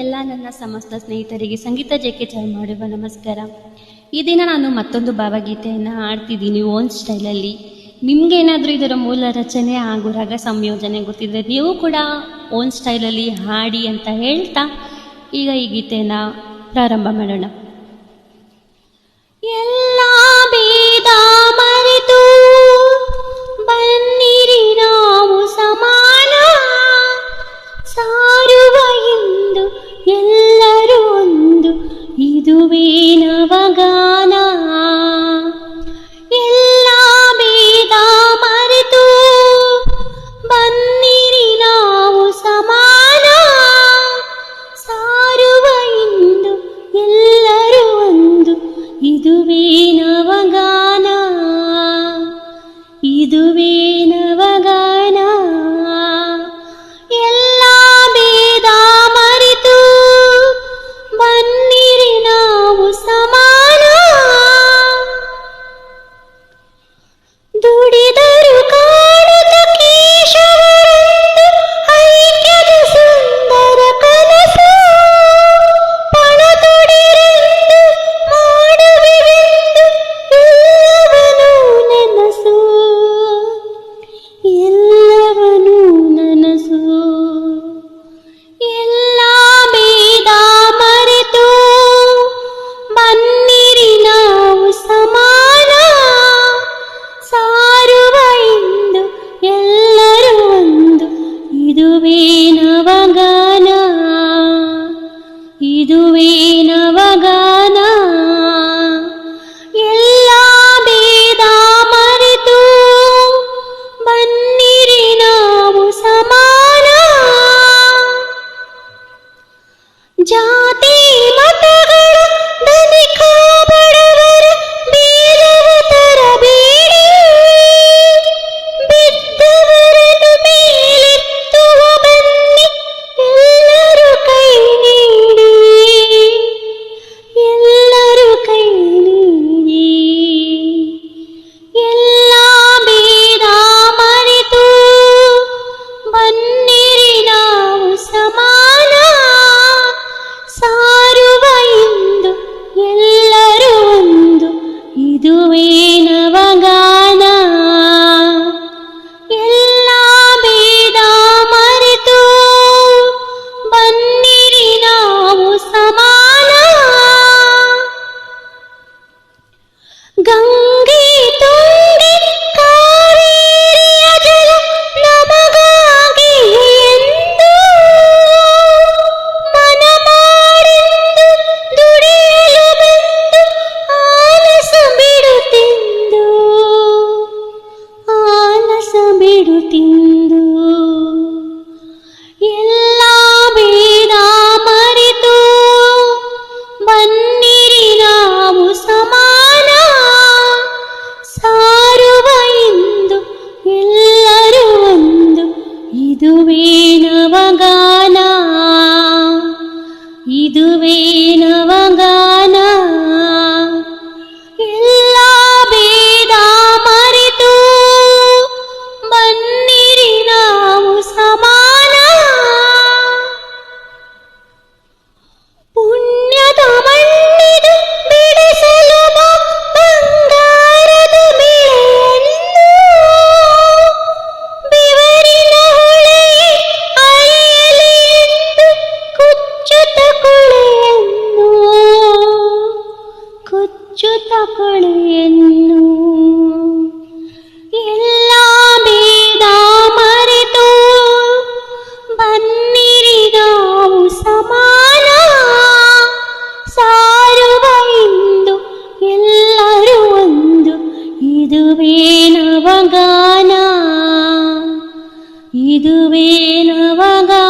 ಎಲ್ಲ ನನ್ನ ಸಮಸ್ತ ಸ್ನೇಹಿತರಿಗೆ ಸಂಗೀತ ಜೆ ಕೆ ಮಾಡುವ ನಮಸ್ಕಾರ. ಈ ದಿನ ನಾನು ಮತ್ತೊಂದು ಭಾವಗೀತೆಯನ್ನು ಹಾಡ್ತಿದ್ದೀನಿ ಓನ್ ಸ್ಟೈಲಲ್ಲಿ. ನಿಮಗೇನಾದರೂ ಇದರ ಮೂಲ ರಚನೆ ಹಾಗೂ ರಾಗ ಸಂಯೋಜನೆ ಗೊತ್ತಿದ್ರೆ ನೀವು ಕೂಡ ಓನ್ ಸ್ಟೈಲಲ್ಲಿ ಹಾಡಿ ಅಂತ ಹೇಳ್ತಾ ಈಗ ಈ ಗೀತೆಯನ್ನು ಪ್ರಾರಂಭ ಮಾಡೋಣ. ಎಲ್ಲ ಬೀದ ಮರೆತು இதுவே இதுவே இதுவே நவகா